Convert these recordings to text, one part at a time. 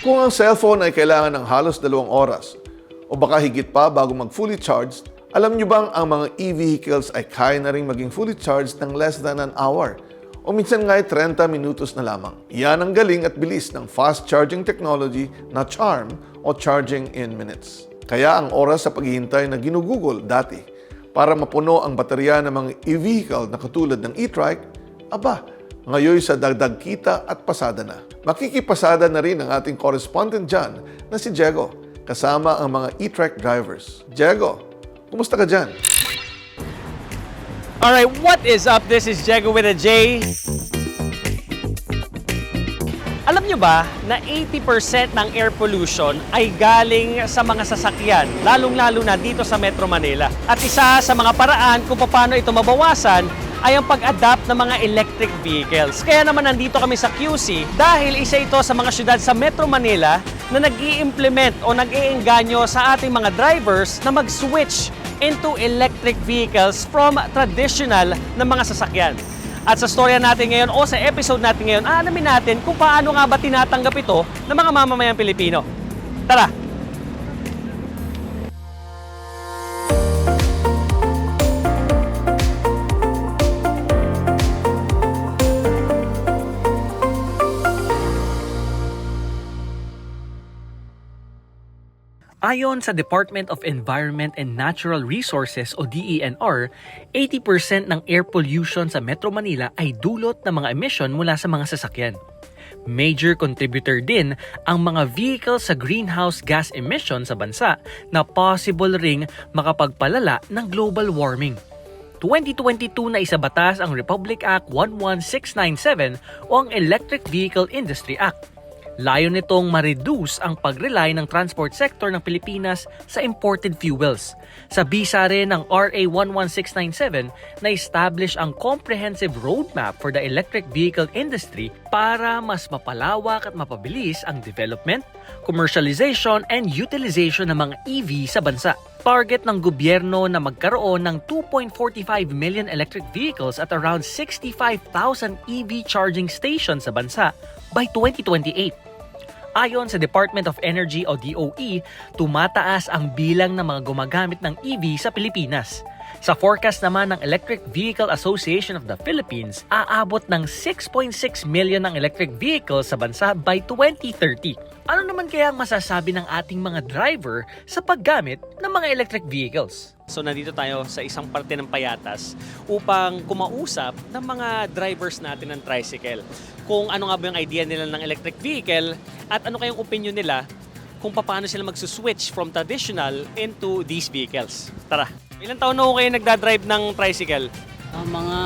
Kung ang cellphone ay kailangan ng halos dalawang oras o baka higit pa bago mag fully charged, alam nyo bang ang mga e-vehicles ay kaya na rin maging fully charged ng less than an hour? O minsan nga ay 30 minutos na lamang. Yan ang galing at bilis ng fast charging technology na CHARM o Charging in Minutes. Kaya ang oras sa paghihintay na ginugugol dati para mapuno ang baterya ng mga e-vehicle na katulad ng e-trike, aba, ngayon sa dagdag kita at pasada na. Makikipasada na rin ang ating correspondent dyan na si Diego, kasama ang mga e-trike drivers. Diego, kumusta ka dyan? Alright, what is up? This is Jego with a J. Alam nyo ba na 80% ng air pollution ay galing sa mga sasakyan, lalong-lalo na dito sa Metro Manila. At isa sa mga paraan kung paano ito mabawasan ay ang pag-adapt ng mga electric vehicles. Kaya naman nandito kami sa QC dahil isa ito sa mga syudad sa Metro Manila na nag implement o nag iengganyo sa ating mga drivers na mag-switch into electric vehicles from traditional na mga sasakyan. At sa storya natin ngayon o sa episode natin ngayon, aalamin natin kung paano nga ba tinatanggap ito ng mga mamamayang Pilipino. Tara! Ayon sa Department of Environment and Natural Resources o DENR, 80% ng air pollution sa Metro Manila ay dulot ng mga emission mula sa mga sasakyan. Major contributor din ang mga vehicles sa greenhouse gas emission sa bansa na possible ring makapagpalala ng global warming. 2022 na isabatas ang Republic Act 11697 o ang Electric Vehicle Industry Act. Layo nitong ma-reduce ang pag-rely ng transport sector ng Pilipinas sa imported fuels. Sa bisa rin ng RA 11697 na establish ang comprehensive roadmap for the electric vehicle industry para mas mapalawak at mapabilis ang development, commercialization, and utilization ng mga EV sa bansa. Target ng gobyerno na magkaroon ng 2.45 million electric vehicles at around 65,000 EV charging stations sa bansa by 2028. Ayon sa Department of Energy o DOE, tumataas ang bilang ng mga gumagamit ng EV sa Pilipinas. Sa forecast naman ng Electric Vehicle Association of the Philippines, aabot ng 6.6 million ng electric vehicles sa bansa by 2030. Ano naman kaya ang masasabi ng ating mga driver sa paggamit ng mga electric vehicles? So nandito tayo sa isang parte ng Payatas upang kumausap ng mga drivers natin ng tricycle. Kung ano nga ba yung idea nila ng electric vehicle at ano kayong opinion nila kung paano sila magsuswitch from traditional into these vehicles. Tara! Ilang taon na ho kayo nagdadrive ng tricycle? Ah, mga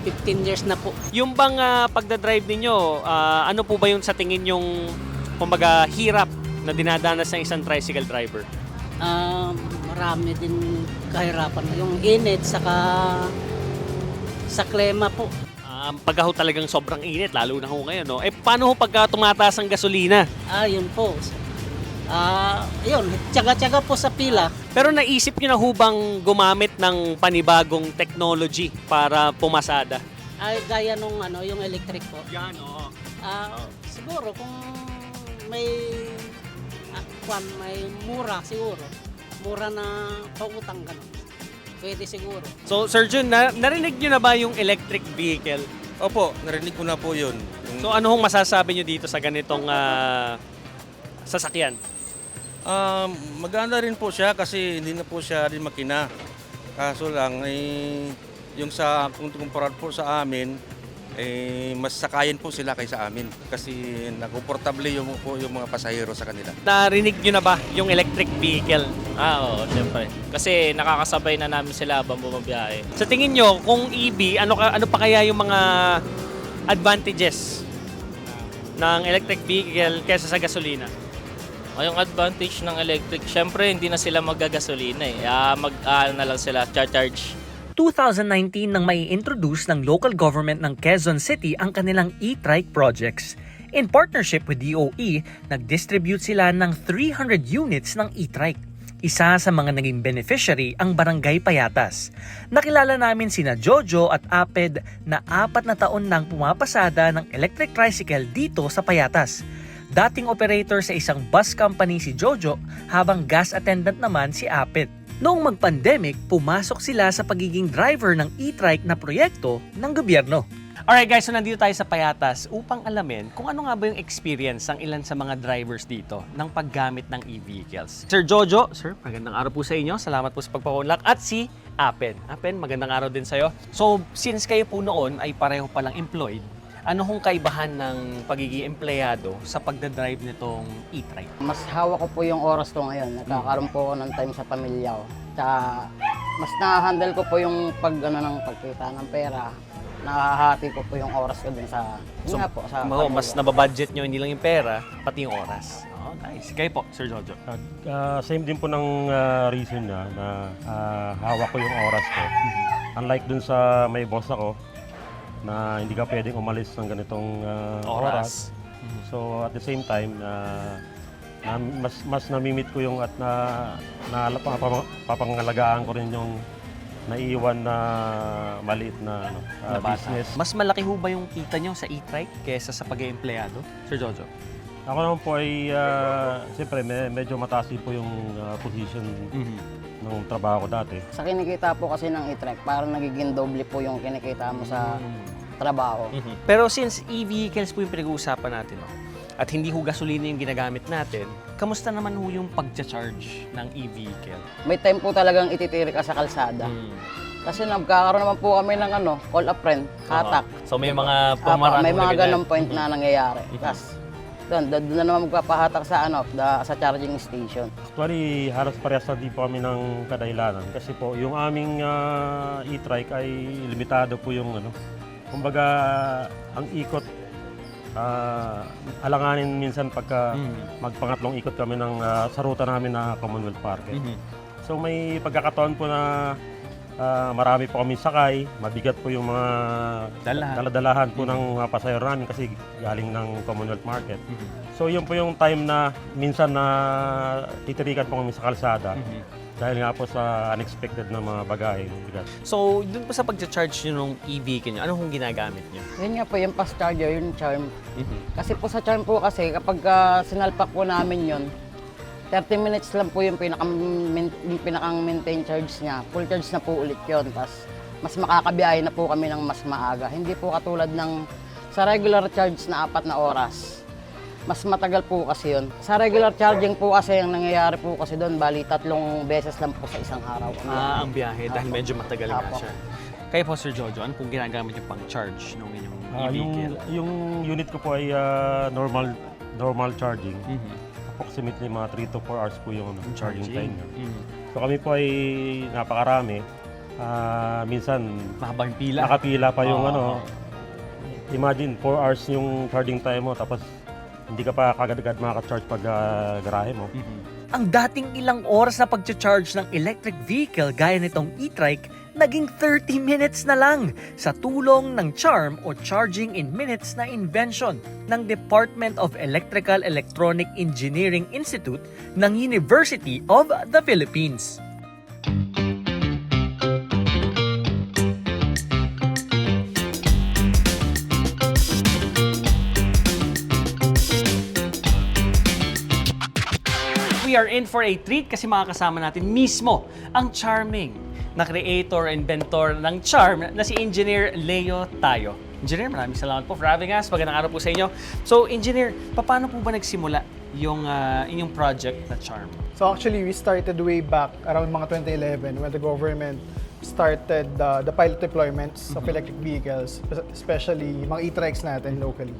15 years na po. Yung bang ah, pagdadrive ninyo, ah, ano po ba yung sa tingin yung kumbaga hirap na dinadanas ng isang tricycle driver? Ah, marami din kahirapan. Yung init, saka sa klema po. Um, pagka ho talagang sobrang init, lalo na ho ngayon, no? Eh, paano ho pagka tumataas ang gasolina? Ah, yun po. Ah, yun, tiyaga-tiyaga po sa pila. Pero naisip nyo na ho bang gumamit ng panibagong technology para pumasada? Ay, gaya nung ano, yung electric po. Yan, oo. Ah, siguro kung may ah, kwan, may mura siguro. Mura na pautang ganun. Pwede siguro. So, Sir Jun, na- narinig nyo na ba yung electric vehicle? Opo, narinig ko na po yun. Yung, So, ano hong masasabi nyo dito sa ganitong ah, sasakyan? Um, maganda rin po siya kasi hindi na po siya rin makina. Kaso lang, eh, yung sa, kung kumpara po sa amin, eh, mas sakayan po sila kaysa amin. Kasi nakomportable yung, po yung mga pasahero sa kanila. Narinig nyo na ba yung electric vehicle? Ah, oo, syempre. Kasi nakakasabay na namin sila habang bumabiyahe. Sa tingin nyo, kung EV, ano, ano pa kaya yung mga advantages ng electric vehicle kaysa sa gasolina? O, yung advantage ng electric, syempre hindi na sila magagasolina eh. Ah, mag ah, na lang sila, charge. 2019 nang mai introduce ng local government ng Quezon City ang kanilang e-trike projects. In partnership with DOE, nag-distribute sila ng 300 units ng e-trike. Isa sa mga naging beneficiary ang Barangay Payatas. Nakilala namin sina Jojo at Aped na apat na taon nang pumapasada ng electric tricycle dito sa Payatas. Dating operator sa isang bus company si Jojo habang gas attendant naman si Apit. Noong mag-pandemic, pumasok sila sa pagiging driver ng e-trike na proyekto ng gobyerno. Alright guys, so nandito tayo sa Payatas upang alamin kung ano nga ba yung experience ng ilan sa mga drivers dito ng paggamit ng e-vehicles. Sir Jojo, sir, magandang araw po sa inyo. Salamat po sa pagpapunlak. At si Apen. Apen, magandang araw din sa'yo. So, since kayo po noon ay pareho palang employed, ano hong kaibahan ng pagiging empleyado sa pagdadrive nitong e-trike? Mas hawak ko po yung oras ko ngayon. Nagkakaroon po ako ng time sa pamilya ko. Tsaka mas na-handle ko po yung pag, ano, ng pagkita ng pera. Nakahati ko po yung oras ko dun sa, yun nga po, sa Oo, mas pamilya. nababudget nyo hindi lang yung pera, pati yung oras. Oh, nice. Kayo po, Sir Jojo. Ah, same din po ng ah, reason niya na ah, hawak ko yung oras ko. Unlike dun sa may boss ako, na hindi ka pwedeng umalis ng ganitong ah, oras. So at the same time, na na mas mas namimit ko yung at na na papang- papangalagaan ko rin yung naiiwan na maliit na, ano, ah, na bata. business. Mas malaki ho ba yung kita nyo sa e-trike kesa sa pag-empleyado? Sir Jojo? Ako naman po ay, ah, siyempre, me- medyo mataas din po yung ah, position ng trabaho ko dati. Sa kinikita po kasi ng e-trike, parang nagiging doble po yung kinikita mo sa trabaho. Pero since e-vehicles po yung pinag-uusapan natin, no? at hindi ho gasolina yung ginagamit natin, kamusta naman ho yung pag-charge ng e-vehicle? May time po talagang ititiri ka sa kalsada. Kasi nagkakaroon naman po kami ng ano, call a friend, hatak. So may mga Apa, pumarang may na mga ganyan. ganong point na nangyayari. Tapos, doon, doon na naman magpapahatak sa ano, da, sa charging station. Actually, halos parehas na din po kami ng kadahilanan. Kasi po, yung aming ah, e-trike ay limitado po yung ano. Kumbaga, ang ikot, ah, alanganin minsan pagka magpangatlong ikot kami ng, ah, sa ruta namin na Commonwealth Park. eh. So may pagkakataon po na ah, marami po kami sakay, mabigat po yung mga Dala. daladalahan po ng mga pasahero namin kasi galing ng Commonwealth Market. So yun po yung time na minsan na titirikan po kami sa kalsada dahil nga po sa unexpected na mga bagay. Bigat. So, dun po sa pag-charge nyo ng e-vehicle nyo, ano hong ginagamit nyo? Yun nga po, yung fast charger, yung charm. Kasi po sa charm po kasi, kapag ah, sinalpak po namin yun, 30 minutes lang po yung pinakang, yung pinakang maintain charge niya. Full charge na po ulit yun. Tapos, mas makakabiyahe na po kami ng mas maaga. Hindi po katulad ng sa regular charge na apat na oras. Mas matagal po kasi yun. Sa regular charging po kasi, ang nangyayari po kasi doon, bali tatlong beses lang po sa isang araw. Ah, ang biyahe dahil Apo. medyo matagal nga Apo. siya. Kayo po, Sir Jojo, ano pong ginagamit yung pang-charge ng inyong Ah, yung, e-vehicle? yung unit ko po ay ah, normal normal charging. Mhm. Approximately mga 3 to 4 hours po yung ano, charging, time niya. Mhm. So kami po ay napakarami. Ah, minsan Mahabang pila. nakapila pa yung Oo. ano. Imagine 4 hours yung charging time mo tapos hindi ka pa kagad-agad makaka-charge pag ah, garahe mo. Ang dating ilang oras na pag-charge ng electric vehicle gaya nitong e-trike, naging 30 minutes na lang sa tulong ng CHARM o Charging in Minutes na invention ng Department of Electrical Electronic Engineering Institute ng University of the Philippines. we are in for a treat kasi makakasama natin mismo ang charming na creator, inventor ng charm na si Engineer Leo Tayo. Engineer, maraming salamat po for having us. Magandang araw po sa inyo. So, Engineer, paano po ba nagsimula yung ah, inyong project na charm? So actually, we started way back around mga 2011 when the government started uh, the pilot deployments of electric vehicles, especially mga e-trikes natin locally.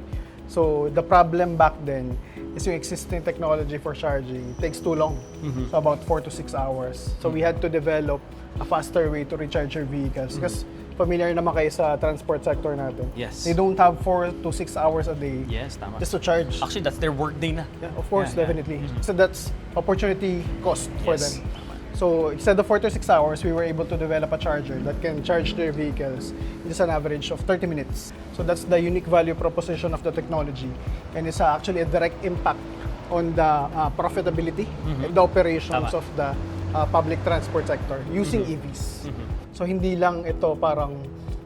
So the problem back then is yung existing technology for charging takes too long, so about 4 to 6 hours. So we had to develop a faster way to recharge your vehicles because familiar naman kayo sa transport sector natin. Yes. They don't have 4 to 6 hours a day Yes, tama. just to charge. Actually, that's their workday na. Yeah, of course, Yeah, yeah. definitely. So that's opportunity cost for Yes. them. So instead of 4 to 6 hours, we were able to develop a charger that can charge their vehicles in just an average of 30 minutes. So that's the unique value proposition of the technology and it's uh, actually a direct impact on the uh, profitability and the operations Tama. of the uh, public transport sector using EVs. So hindi lang ito parang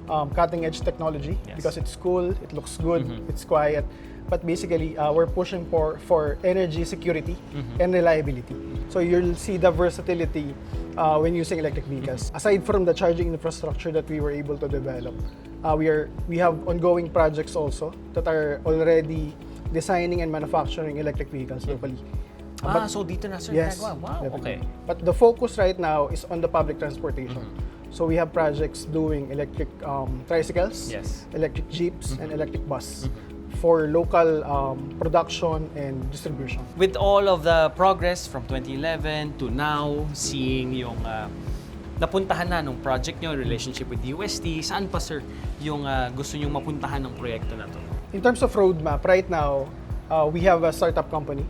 um, cutting edge technology Yes. because it's cool, it looks good, it's quiet. but basically uh, we're pushing for for energy security and reliability. So you'll see the versatility uh, when using electric vehicles. Aside from the charging infrastructure that we were able to develop, uh, we are we have ongoing projects also that are already designing and manufacturing electric vehicles locally. Ah, But- so dito na sir Yes. ginagawa. Wow, okay. But the focus right now is on the public transportation. So we have projects doing electric um, tricycles, Yes. electric jeeps, and electric bus for local um, production and distribution. With all of the progress from 2011 to now, seeing yung ah, napuntahan na nung project nyo, relationship with UST, saan pa sir yung ah, gusto nyong mapuntahan ng proyekto na to? In terms of roadmap, right now uh, we have a startup company,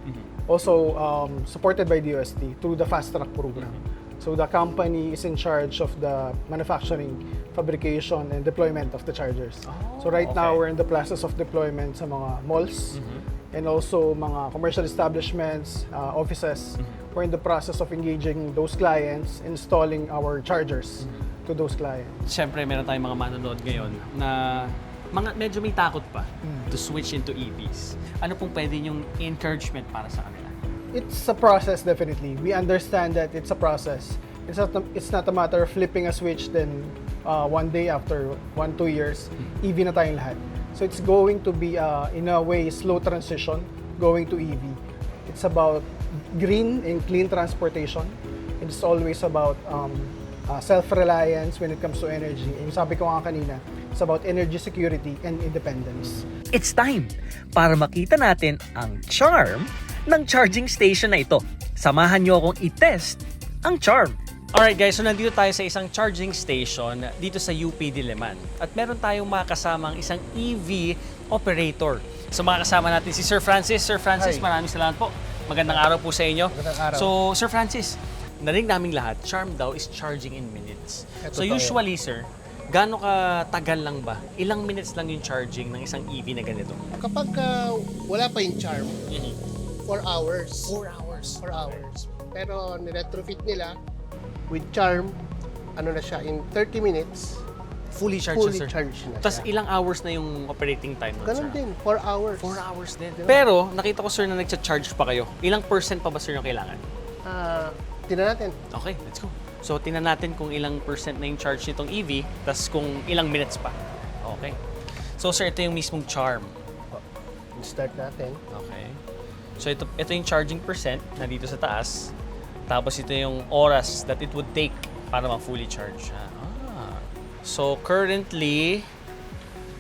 also um, supported by the UST through the Fast Track program. So the company is in charge of the manufacturing, fabrication, and deployment of the chargers. so right now okay. we're in the process of deployment sa mga malls and also mga commercial establishments, uh, offices. We're in the process of engaging those clients, installing our chargers to those clients. Siyempre, meron tayong mga manonood ngayon na mga medyo may takot pa to switch into EVs. Ano pong pwede yung encouragement para sa kanila? It's a process, definitely. We understand that it's a process. It's not, it's not a matter of flipping a switch then uh, one day after one, two years, EV na tayong lahat. So it's going to be, uh, in a way, slow transition going to EV. It's about green and clean transportation. It's always about um, uh, self-reliance when it comes to energy. Yung sabi ko nga kanina, it's about energy security and independence. It's time para makita natin ang charm ng charging station na ito. Samahan niyo akong i-test ang charm. Alright guys, so nandito tayo sa isang charging station dito sa UP Diliman. At meron tayong makasamang isang EV operator. So makakasama natin si Sir Francis. Sir Francis, Hi. maraming salamat po. Magandang araw po sa inyo. Magandang araw. So Sir Francis, narinig naming lahat, charm daw is charging in minutes. so totoo yan. usually sir, gaano ka tagal lang ba? Ilang minutes lang yung charging ng isang EV na ganito? Kapag ah, wala pa yung charm, 4 hours. 4 hours. 4 hours. Pero niretrofit nila with charm, ano na siya, in 30 minutes, Fully charged fully sir. charged na Tapos ilang hours na yung operating time nun, Ganon sir? din, 4 hours. 4 hours din. Pero, nakita ko sir na nagcha-charge pa kayo. Ilang percent pa ba sir yung kailangan? Ah, tingnan natin. Okay, let's go. So, tingnan natin kung ilang percent na yung charge nitong EV, tas kung ilang minutes pa. Okay. So, sir, ito yung mismong charm. Start natin. Okay. So, ito, ito yung charging percent na dito sa taas. Tapos, ito yung oras that it would take para ma-fully charge. Ah. So, currently,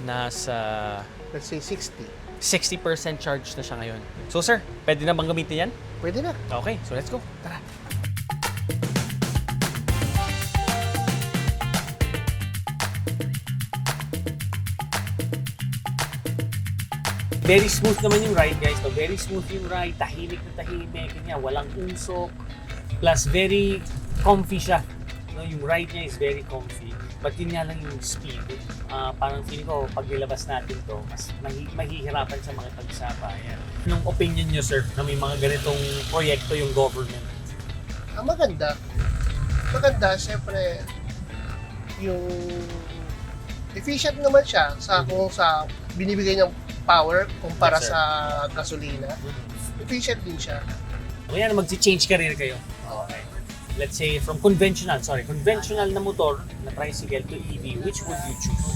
nasa Let's say 60. 60% charge na siya ngayon. So, sir, pwede na bang gamitin yan? Pwede na. Okay, so let's go. Tara. Very smooth naman yung ride, guys. No? Very smooth yung ride. Tahimik na tahimik. Kanya, walang usok. Plus, very comfy siya. No, yung ride niya is very comfy. But yun nga lang yung speed. Ah, parang feeling ko, pag nilabas natin to, mas mahi- mahihirapan sa makipagsabayan. Anong opinion niyo, sir, na may mga ganitong proyekto yung government? Ang maganda, maganda, syempre, yung efficient naman siya sa kung sa binibigay niyang power kumpara Yes, sir. sa gasolina. Efficient din siya. Kaya na magsi-change career kayo. Okay. Let's say from conventional, sorry, conventional na motor na tricycle to EV, which would you choose?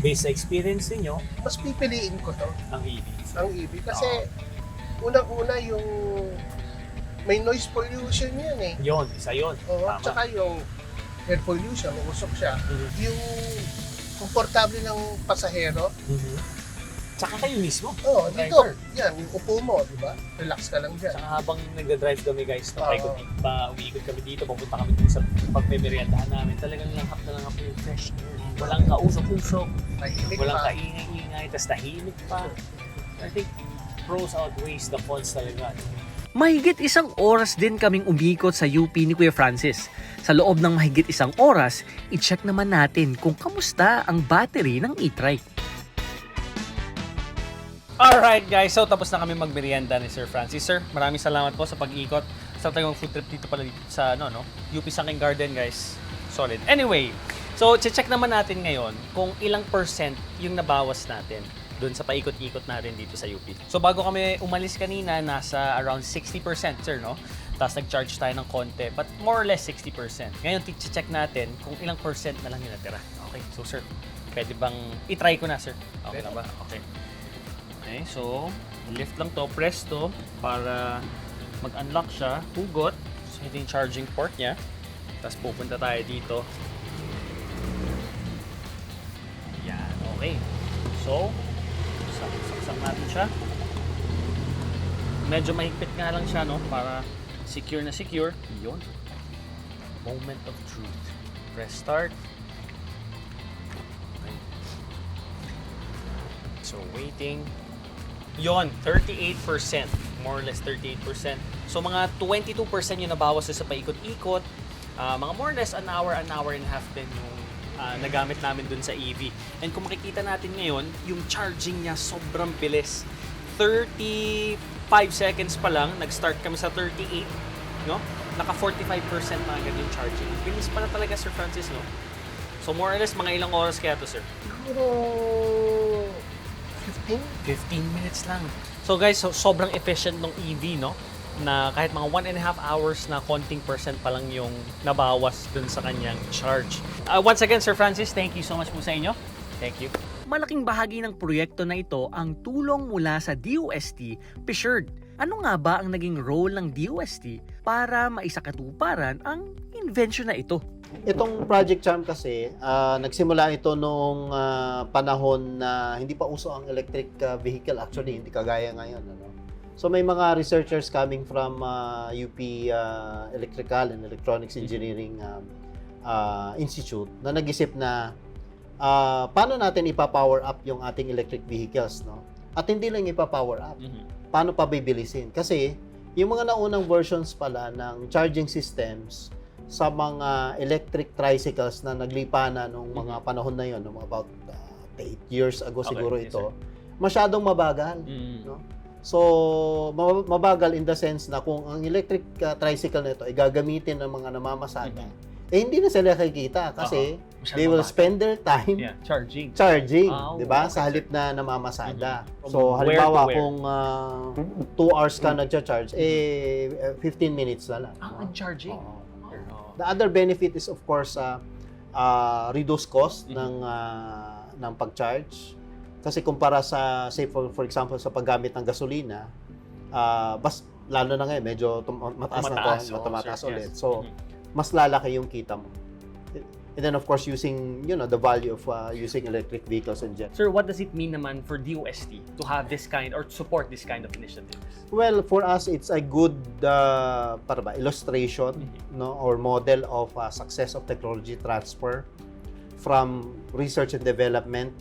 Based sa experience ninyo, Mas pipiliin ko to, ang EV. ang EV. Kasi, unang-una yung may noise pollution yan eh. Yon, isa yon. Oo, Tama. tsaka yung air pollution, usok siya. Mhm. Yung komportable ng pasahero, Mhm. Tsaka kayo mismo. oh, dito, Driver. yan, yung upo mo, di ba? Relax ka lang dyan. Tsaka habang nagda-drive kami guys, no, Oo. paikot pa, umiikot kami dito, papunta kami dun sa pagmemeryandahan namin. Talagang langhap na langhap yung fresh air. Walang kausok-usok, Tahimik walang pa. kaingay-ingay, tas tahimik pa. I think pros outweighs the cons talaga. Mahigit isang oras din kaming umikot sa UP ni Kuya Francis. Sa loob ng mahigit isang oras, i-check naman natin kung kamusta ang battery ng e-trike. Alright guys, so tapos na kami magmerienda ni Sir Francis. Sir, maraming salamat po sa pag-ikot. Sa tayong food trip dito pala dito sa ano, no? UP Sangking Garden guys. Solid. Anyway, so check naman natin ngayon kung ilang percent yung nabawas natin doon sa paikot-ikot natin dito sa UP. So bago kami umalis kanina, nasa around 60% sir, no? Tapos nag-charge tayo ng konti, but more or less 60%. Ngayon, check natin kung ilang percent na lang yung natira. Okay, so sir, pwede bang i-try ko na sir? Okay na ba? Okay. Okay, so lift lang to, press to para mag-unlock siya, hugot. So ito yung charging port niya. Tapos pupunta tayo dito. Yan, okay. So, sak- saksak natin siya. Medyo mahigpit nga lang siya, no? Para secure na secure. Yun. Moment of truth. Press start. Okay. So, waiting. Yon, 38%. More or less 38%. So, mga 22% yung nabawas sa paikot-ikot. Ah, mga more or less an hour, an hour and a half din yung ah, nagamit namin dun sa EV. And kung makikita natin ngayon, yung charging niya sobrang bilis. 35 seconds pa lang, nag-start kami sa 38, no? Naka 45% na agad yung charging. Bilis pala talaga, Sir Francis, no? So more or less, mga ilang oras kaya to, sir? Siguro 15? 15 minutes lang. So guys, so, sobrang efficient ng EV, no? Na kahit mga one and a half hours na konting percent pa lang yung nabawas dun sa kanyang charge. Uh, once again, Sir Francis, thank you so much po sa inyo. Thank you. Malaking bahagi ng proyekto na ito ang tulong mula sa DOST Pissured. Ano nga ba ang naging role ng DOST para maisakatuparan ang invention na ito? Itong Project Charm kasi, ah, nagsimula ito noong ah, panahon na hindi pa uso ang electric ah, vehicle. Actually, hindi kagaya ngayon. Ano? So may mga researchers coming from ah, UP ah, Electrical and Electronics Engineering um, ah, Institute na nag-isip na ah, paano natin ipa-power up yung ating electric vehicles. No? At hindi lang ipa-power up paano pa bibilisin? Kasi yung mga naunang versions pala ng charging systems sa mga electric tricycles na naglipa na nung mga panahon na yon, nung about 8 years ago Okay, siguro yes, ito, masyadong mabagal. Mm. No? So, ma- mabagal in the sense na kung ang electric uh, tricycle na ito ay gagamitin ng mga namamasada, eh hindi na sila nakikita kasi Masyadong they will mabagal. spend their time Yeah, charging. charging, Ah, 'di ba? okay, Sa sir. halip na namamasada. Mhm. So halimbawa kung 2 hours ka nagcha-charge, eh 15 minutes na lang. Ah, ang charging. Oo. Oh. The other benefit is of course uh, uh, reduce cost Mhm. ng uh, ng pag-charge. Kasi kumpara sa say for, for example sa paggamit ng gasolina, ah bas lalo na ngayon medyo tum- mataas, Tumataas, na oo, tumataas sir, ulit. yes. So Mhm. mas lalaki yung kita mo. And then of course using you know the value of uh, using electric vehicles in general. Sir, what does it mean naman for DOST to have this kind or support this kind of initiatives? Well, for us it's a good uh, para ba illustration Mhm. no or model of uh, success of technology transfer from research and development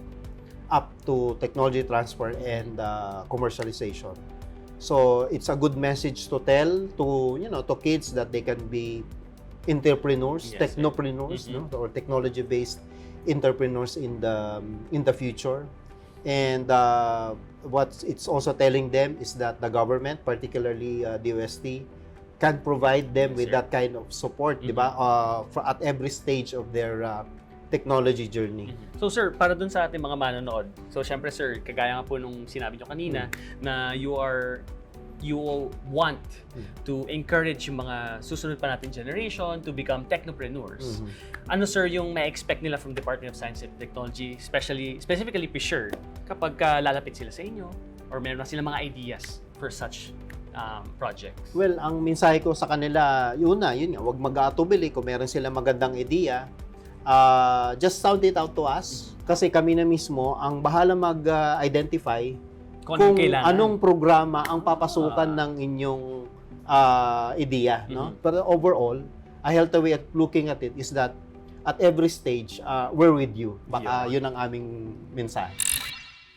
up to technology transfer and uh, commercialization. So it's a good message to tell to you know to kids that they can be entrepreneurs, Yes, technopreneurs, Mhm. no, or technology-based entrepreneurs in the in the future. And uh, what it's also telling them is that the government, particularly uh, DOST, can provide them Yes, with sir. that kind of support, di ba? Uh, for, at every stage of their uh, technology journey. So sir, para dun sa ating mga manonood, so syempre sir, kagaya nga po nung sinabi nyo kanina na you are you want Mm. to encourage yung mga susunod pa natin generation to become technopreneurs. Mhm. Ano sir yung ma-expect nila from Department of Science and Technology, especially specifically PSURE, kapag ka lalapit sila sa inyo or meron na sila mga ideas for such um, projects? Well, ang mensahe ko sa kanila, yun na, yun nga, huwag mag-aatubili kung meron sila magandang ideya. uh, just sound it out to us. Kasi kami na mismo ang bahala mag-identify Kung, kung anong kailangan. anong programa ang papasukan Ah. ng inyong uh, ideya. No? Mhm. Pero overall, a healthy way at looking at it is that at every stage, uh, we're with you. Baka yun ang aming mensahe.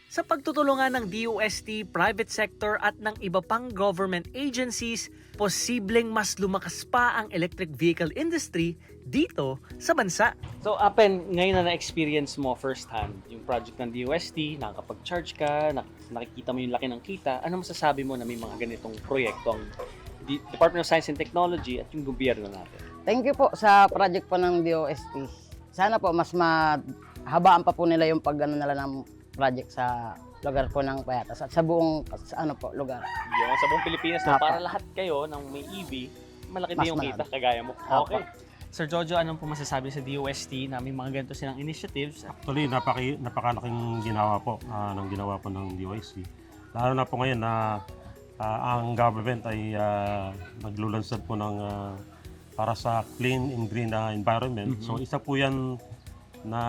Sa pagtutulungan ng DOST, private sector at ng iba pang government agencies, posibleng mas lumakas pa ang electric vehicle industry dito sa bansa. So, Apen, ngayon na na-experience mo first hand yung project ng DOST, nakakapag-charge ka, nak- nakikita mo yung laki ng kita, ano masasabi mo na may mga ganitong proyekto ang D- Department of Science and Technology at yung gobyerno natin? Thank you po sa project po ng DOST. Sana po mas mahabaan pa po nila yung pag ano nila ng project sa lugar po ng Payatas at sa buong sa ano po lugar. Yung sa buong Pilipinas, Apo. para lahat kayo ng may EV, malaki Mas din yung kita kagaya mo. Apo. Okay. Sir Jojo, anong po masasabi sa DOST na may mga ganito silang initiatives? Actually, napaki, napakalaking ginawa po ah, ng ginawa po ng DYC. Lalo na po ngayon na ah, ang government ay ah, naglulunsad po ng ah, para sa clean and green na environment. So isa po yan na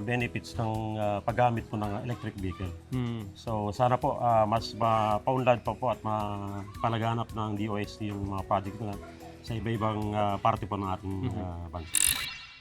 benefits ng ah, paggamit po ng electric vehicle. So sana po ah, mas mapaunlad pa po at mapalaganap ng DOST yung mga project na sa iba-ibang ah, parte po ng ating ah, bansa.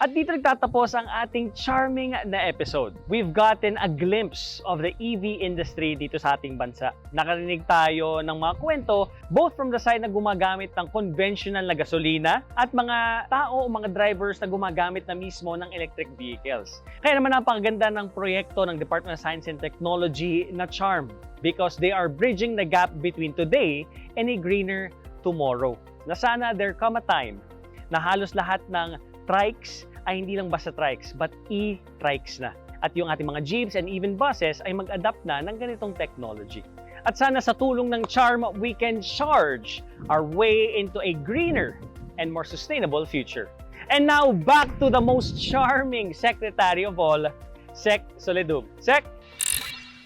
At dito nagtatapos ang ating charming na episode. We've gotten a glimpse of the EV industry dito sa ating bansa. Nakarinig tayo ng mga kwento both from the side na gumagamit ng conventional na gasolina at mga tao o mga drivers na gumagamit na mismo ng electric vehicles. Kaya naman napakaganda ng proyekto ng Department of Science and Technology na CHARM because they are bridging the gap between today and a greener tomorrow. Na sana there come a time na halos lahat ng trikes ay hindi lang basta trikes, but e-trikes na. At yung ating mga jeeps and even buses ay mag-adapt na ng ganitong technology. At sana sa tulong ng Charm, we can charge our way into a greener and more sustainable future. And now, back to the most charming secretary of all, Sec Soledum. Sec,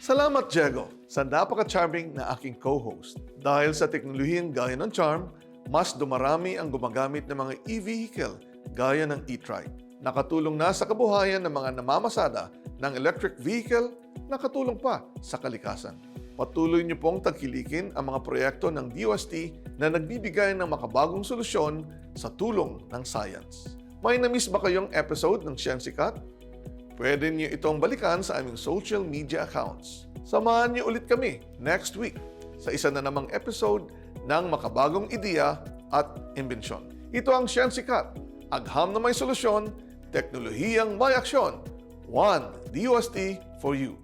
Salamat, Diego, sa napaka-charming na aking co-host. Dahil sa teknolohiyang gaya ng Charm, mas dumarami ang gumagamit ng mga e-vehicle gaya ng e-trike. Nakatulong na sa kabuhayan ng mga namamasada ng electric vehicle, nakatulong pa sa kalikasan. Patuloy niyo pong tagkilikin ang mga proyekto ng DOST na nagbibigay ng makabagong solusyon sa tulong ng science. May na-miss ba kayong episode ng Sciensicat? Pwede niyo itong balikan sa aming social media accounts. Samahan niyo ulit kami next week sa isa na namang episode ng makabagong ideya at imbensyon. Ito ang Sciensicat, agham na may solusyon, teknolohiyang may aksyon. One DOST for you.